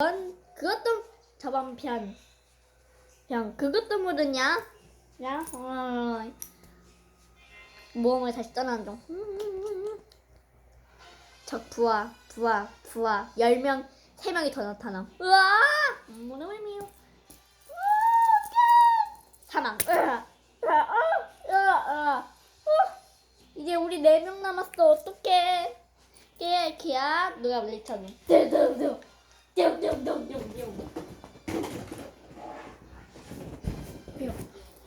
넌 그것도 저번 편. 편 그것도 모르냐? 야, 어. 모험을 다시 떠나는 중. 적 부하, 부하, 부하. 10명, 3명이 더 나타나. 우와! 모노미미요. 사망. 으아, 으아, 으아, 으아. 어, 이제 우리 4명 남았어. 어떡해. 깨, 걔야. 누가 물리쳤니?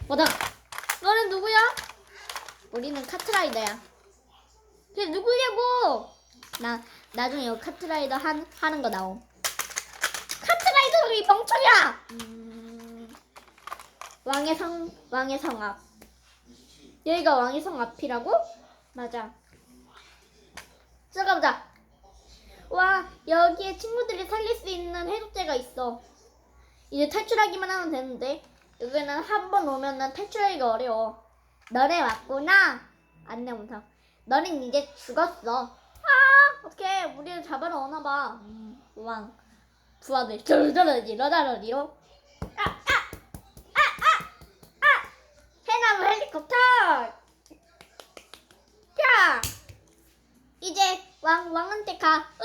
뭐다? 너는 누구야? 우리는 카트라이더야. 걔 누구냐고? 나 나중에 이거 카트라이더 한, 하는 거 나옴. 카트라이더 이 멍청이야! 음, 왕의 성 왕의 성 앞. 여기가 왕의 성 앞이라고? 맞아. 들어가보자. 와 여기에 친구들이 살릴 수 있는 해독제가 있어. 이제 탈출하기만 하면 되는데 여기는 한 번 오면은 탈출하기가 어려워. 너네 왔구나. 안내 못하. 너는 이제 죽었어. 아 어떻게 우리를 잡으러 오나 봐. 음, 왕 부하들 저러저러지 러다러디로. 아 아 아 아 아 해나무 헬리콥터. 야 이제 왕 왕한테 가. 으